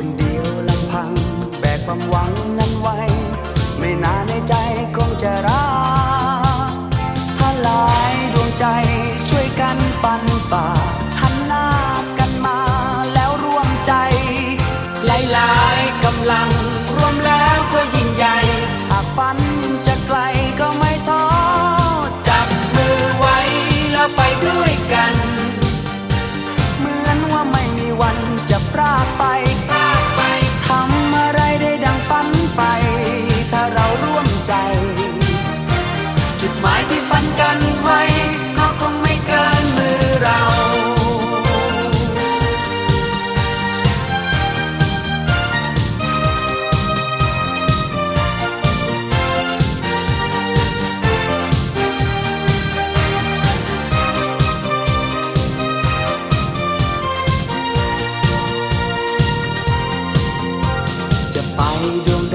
คนเดียวลำพัง แบกความหวังนั้นไว้ ไม่นานในใจคงจะรักถ้าหลายดวงใจช่วยกันปันฝ่าหันหน้ากันมาแล้วร่วมใจ หลายๆกำลังรวมแล้วก็ยิ่งใหญ่หากฝันจะไกลก็ไม่ท้อจับมือไว้แล้วไปด้วยกัน เหมือนว่าไม่มีวันจะพรากไป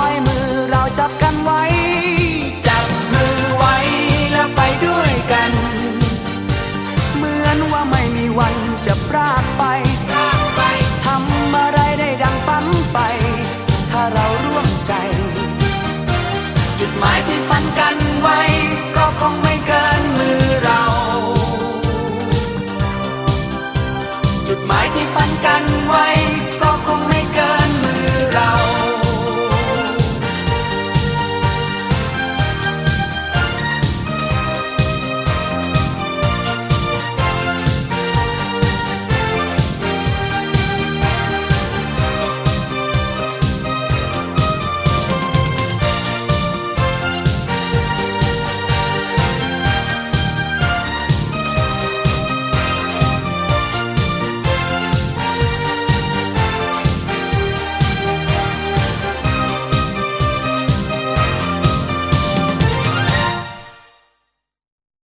ย